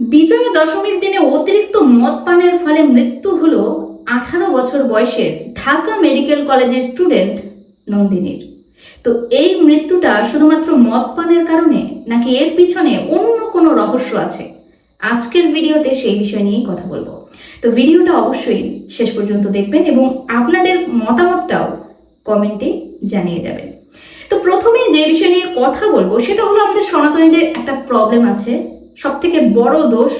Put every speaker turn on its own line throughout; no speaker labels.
বিজয়া দশমীর দিনে অতিরিক্ত মদ পানের ফলে মৃত্যু হল আঠারো বছর বয়সের ঢাকা মেডিকেল কলেজের স্টুডেন্ট নন্দিনীর। তো এই মৃত্যুটা শুধুমাত্র মদ পানের কারণে নাকি এর পিছনে অন্য কোনো রহস্য আছে? আজকের ভিডিওতে সেই বিষয় নিয়েই কথা বলব। তো ভিডিওটা অবশ্যই শেষ পর্যন্ত দেখবেন এবং আপনাদের মতামতটাও কমেন্টে জানিয়ে যাবেন। তো প্রথমে যে বিষয় নিয়ে কথা বলব, সেটা হলো আমাদের সনাতনীদের একটা প্রবলেম আছে। সব থেকে বড় দোষ,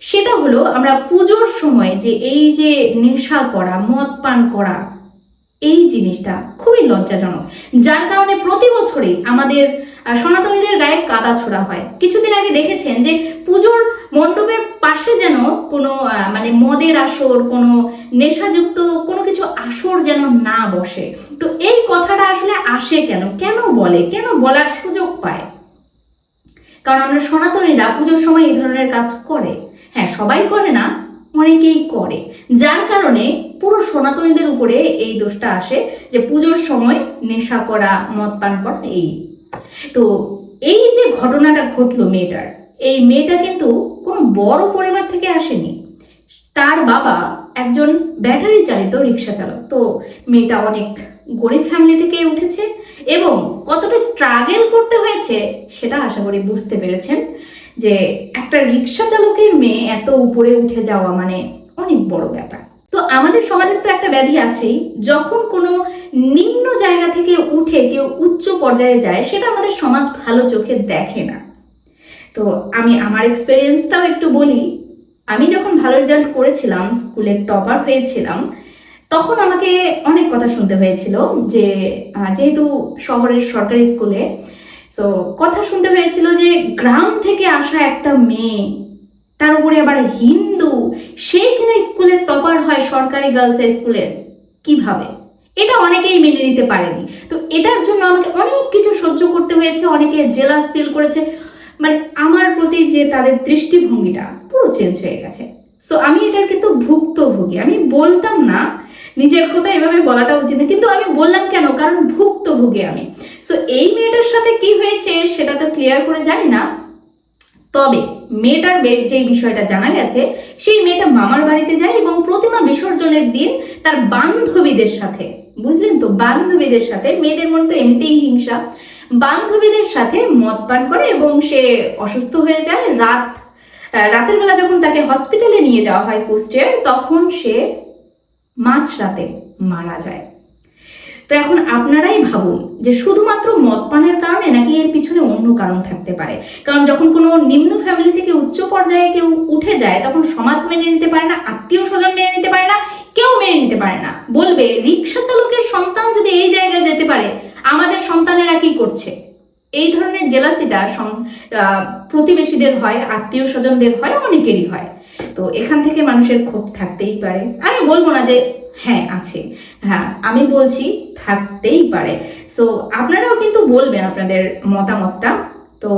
সেটা হলো আমরা পুজোর সময় যে এই যে নেশা করা, মদ পান করা, এই জিনিসটা খুবই লজ্জাজনক। যার কারণে প্রতি বছরই আমাদের সনাতনীদের গায়ে কাদা ছোড়া হয়। কিছুদিন আগে দেখেছেন যে পুজোর মণ্ডপের পাশে যেন কোনো মানে মদের আসর, কোনো নেশাযুক্ত কোনো কিছু আসর যেন না বসে। তো এই কথাটা আসলে আসে কেন? কেন বলে? কেন বলার সুযোগ পায়? কারণ আমরা সনাতনীরা পুজোর সময় এই ধরনের কাজ করে। হ্যাঁ সবাই করে না, অনেকেই করে। যার কারণে পুরো সনাতনীদের উপরে এই দোষটা আসে যে পুজোর সময় নেশা করা, মদ পান করা, এই। তো এই যে ঘটনাটা ঘটলো মেয়েটার, এই মেয়েটা কিন্তু কোনো বড় পরিবার থেকে আসেনি। তার বাবা একজন ব্যাটারি চালিত রিক্সা চালক। তো মেয়েটা অনেক গরিব ফ্যামিলি থেকে কতটা স্ট্রাগল করতে হয়েছে, সেটা আশা করি বুঝতে পেরেছেন, যে একটা রিক্সা চালকের মেয়ে এত উপরে উঠে যাওয়া মানে অনেক বড় ব্যাপার। তো আমাদের সমাজের তো একটা ব্যাধি আছেই, যখন কোনো নিম্ন জায়গা থেকে উঠে কেউ উচ্চ পর্যায়ে যায়, সেটা আমাদের সমাজ ভালো চোখে দেখে না। তো আমি আমার এক্সপিরিয়েন্সটাও একটু বলি, আমি যখন ভালো রেজাল্ট করেছিলাম স্কুলের টপার হয়েছিলাম তখন আমাকে অনেক কথা শুনতে হয়েছিল যে যেহেতু শহরের সরকারি স্কুলে সো কথা শুনতে হয়েছিল যে গ্রাম থেকে আসা একটা মেয়ে, তার উপরে আবার হিন্দু, সে কিনা স্কুলের টপার হয় সরকারি গার্লস স্কুলের কীভাবে? এটা অনেকেই মেনে নিতে পারেনি। তো এটার জন্য আমাকে অনেক কিছু সহ্য করতে হয়েছে, অনেকে জেলাস ফিল করেছে। মানে আমার প্রতি যে তাদের দৃষ্টিভঙ্গিটা পুরো চেঞ্জ হয়ে গেছে। সো আমি এটার কিন্তু ভুক্তভোগী। আমি বলতাম না নিজের কথা এভাবে বলাটা উচিত না। কিন্তু আমি বললাম কেন? কারণ ভুক্তভোগী আমি। সো এই মেয়েটার সাথে কি হয়েছে সেটা তো ক্লিয়ার করে জানি না। তবে মেয়েটার যে বিষয়টা জানা গেছে, সেই মেয়েটা মামার বাড়িতে যায় এবং প্রতিমা বিসর্জনের দিন তার বান্ধবীদের সাথে, বুঝলেন তো? বান্ধবীদের সাথে, মেয়েদের মন তো এমনিতেই হিংসা। বান্ধবীদের সাথে মদ পান করে এবং সে অসুস্থ হয়ে যায়। রাত রাতের বেলা যখন তাকে হসপিটালে নিয়ে যাওয়া হয় কুষ্টিয়ার তখন সে মাঝরাতে মারা যায়। তো এখন আপনারাই ভাবুন যে শুধুমাত্র মদ পানের কারণে নাকি এর পিছনে অন্য কারণ থাকতে পারে। কারণ যখন কোনো নিম্ন ফ্যামিলি থেকে উচ্চ পর্যায়ে কেউ উঠে যায়, তখন সমাজ মেনে নিতে পারে না, আত্মীয় স্বজন মেনে নিতে পারে না, কেউ মেনে নিতে পারে না। বলবে, রিক্সা চালকের সন্তান যদি এই জায়গায় যেতে পারে, আমাদের সন্তানেরা কি করছে? এই ধরনের জেলাসিটা প্রতিবেশীদের হয় আত্মীয় স্বজনদের হয়, অনেকেরই হয়। তো এখান থেকে মানুষের ক্ষোভ থাকতেই পারে। আমি বলব না যে হ্যাঁ আছে। হ্যাঁ আমি বলছি থাকতেই পারে। সো আপনারাও কিন্তু বলবেন আপনাদের মতামতটা। তো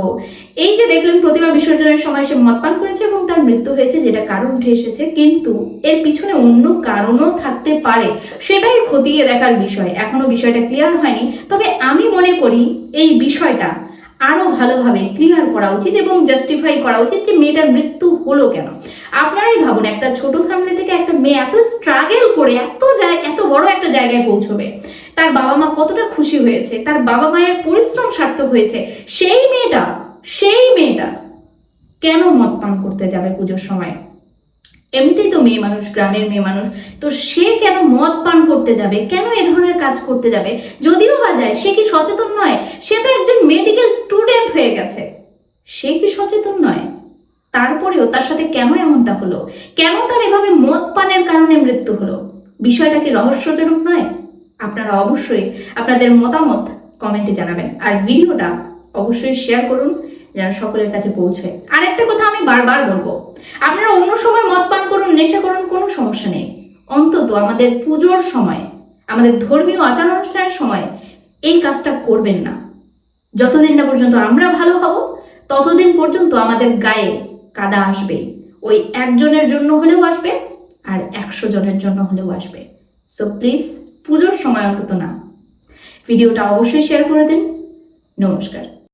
এই যে দেখলেন প্রতিমা বিসর্জনের সময় সে মদ পান করেছে এবং তার মৃত্যু হয়েছে, যেটা কারণ উঠে এসেছে, কিন্তু এর পিছনে অন্য কারণও থাকতে পারে, সেটাই খতিয়ে দেখার বিষয়। এখনও বিষয়টা ক্লিয়ার হয়নি, তবে আমি মনে করি এই বিষয়টা আরও ভালোভাবে ক্লিয়ার করা উচিত এবং জাস্টিফাই করা উচিত যে মেয়েটার মৃত্যু হলো কেন। আপনারাই ভাবুন, একটা ছোট ফ্যামিলি থেকে একটা মেয়ে এত স্ট্রাগেল করে, এত এত বড় একটা জায়গায় পৌঁছবে। তার বাবা মা কতটা খুশি হয়েছে, তার বাবা মায়ের পরিশ্রম সার্থক হয়েছে, সেই মেয়েটা সেই মেয়েটা কেন মদ পান করতে যাবে পুজোর সময়? এমনিতেই তো মেয়ে মানুষ, গ্রামের মেয়ে মানুষ, তো সে কেন মদ পান করতে যাবে, কেন এ ধরনের কাজ করতে যাবে? যদিও বা যায়, সে কি সচেতন নয়? সে তো একজন মেডিকেল স্টুডেন্ট হয়ে গেছে। সে কি সচেতন নয়? তারপরেও তার সাথে কেন এমনটা হলো? কেন তার এভাবে মদ পানের কারণে মৃত্যু হলো? বিষয়টা কি রহস্যজনক নয়? আপনারা অবশ্যই আপনাদের মতামত কমেন্টে জানাবেন। আর ভিডিওটা অবশ্যই শেয়ার করুন, যেন সকলের কাছে পৌঁছয় আর একটা কথা আমি বারবার বলব, আপনারা অন্য সময় মদ পান করুন, নেশা করুন, কোনো সমস্যা নেই। অন্তত আমাদের পুজোর সময়, আমাদের ধর্মীয় আচার অনুষ্ঠানের সময় এই কাজটা করবেন না। যতদিন না পর্যন্ত আমরা ভালো হব, ততদিন পর্যন্ত আমাদের গায়ে কাদা আসবে। ওই একজনের জন্য হলেও আসবে, আর একশো জনের জন্য হলেও আসবে। সো প্লিজ পুজোর সময় অন্তত না। ভিডিওটা অবশ্যই শেয়ার করে দিন। নমস্কার।